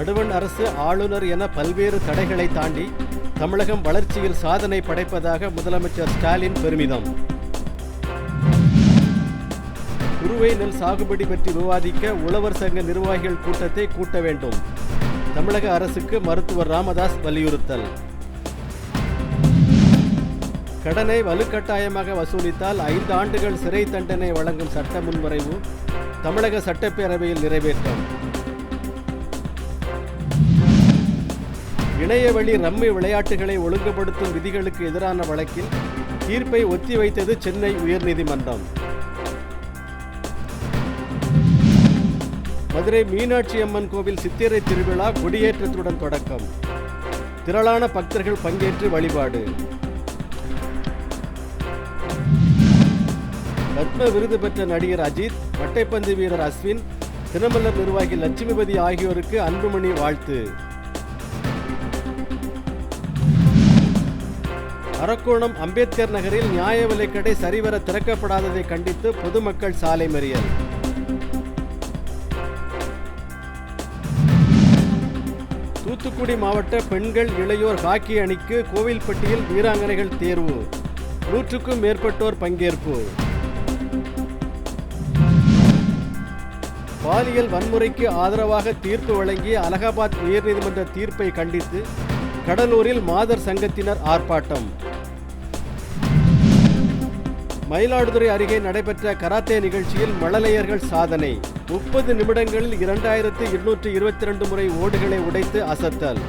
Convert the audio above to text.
நடுவண் அரசு ஆளுநர் என பல்வேறு தடைகளை தாண்டி தமிழகம் வளர்ச்சியில் சாதனை படைப்பதாக முதலமைச்சர் ஸ்டாலின் பெருமிதம். குறுவை நெல் சாகுபடி பற்றி விவாதிக்க உழவர் சங்க நிர்வாகிகள் கூட்டத்தை கூட்ட வேண்டும். தமிழக அரசுக்கு மருத்துவர் ராமதாஸ் வலியுறுத்தல். கடனை வலுக்கட்டாயமாக வசூலித்தால் ஐந்து ஆண்டுகள் சிறை தண்டனை வழங்கும் சட்ட முன்வரைவு தமிழக சட்டப்பேரவையில் நிறைவேற்றம். இணையவழி ரம்மி விளையாட்டுகளை ஒழுங்குபடுத்தும் விதிகளுக்கு எதிரான வழக்கில் தீர்ப்பை ஒத்திவைத்தது சென்னை உயர்நீதிமன்றம். மதுரை மீனாட்சி அம்மன் கோவில் சித்திரை திருவிழா கொடியேற்றத்துடன் தொடக்கம். திரளான பக்தர்கள் பங்கேற்று வழிபாடு. பத்ம விருது பெற்ற நடிகர் அஜித் மட்டைப்பந்து வீரர் அஸ்வின் தினமலர் நிர்வாகி லட்சுமிபதி ஆகியோருக்கு அன்புமணி வாழ்த்து. அரக்கோணம் அம்பேத்கர் நகரில் நியாய விலைக்கடை சரிவர திறக்கப்படாததை கண்டித்து பொதுமக்கள் சாலை மறியல். தூத்துக்குடி மாவட்ட பெண்கள் இளையோர் ஹாக்கி அணிக்கு கோவில்பட்டியில் வீராங்கனைகள் தேர்வு. நூற்றுக்கும் மேற்பட்டோர் பங்கேற்பு. பாலியல் வன்முறைக்கு ஆதரவாக தீர்ப்பு வழங்கிய அலகாபாத் உயர்நீதிமன்ற தீர்ப்பை கண்டித்து கடலூரில் மாதர் சங்கத்தினர் ஆர்ப்பாட்டம். மயிலாடுதுறை அருகே நடைபெற்ற கராத்தே நிகழ்ச்சியில் மழலையர்கள் சாதனை. முப்பது நிமிடங்களில் இரண்டாயிரத்து இருநூற்று இருபத்தி ரெண்டு முறை ஓடுகளை உடைத்து அசத்தல்.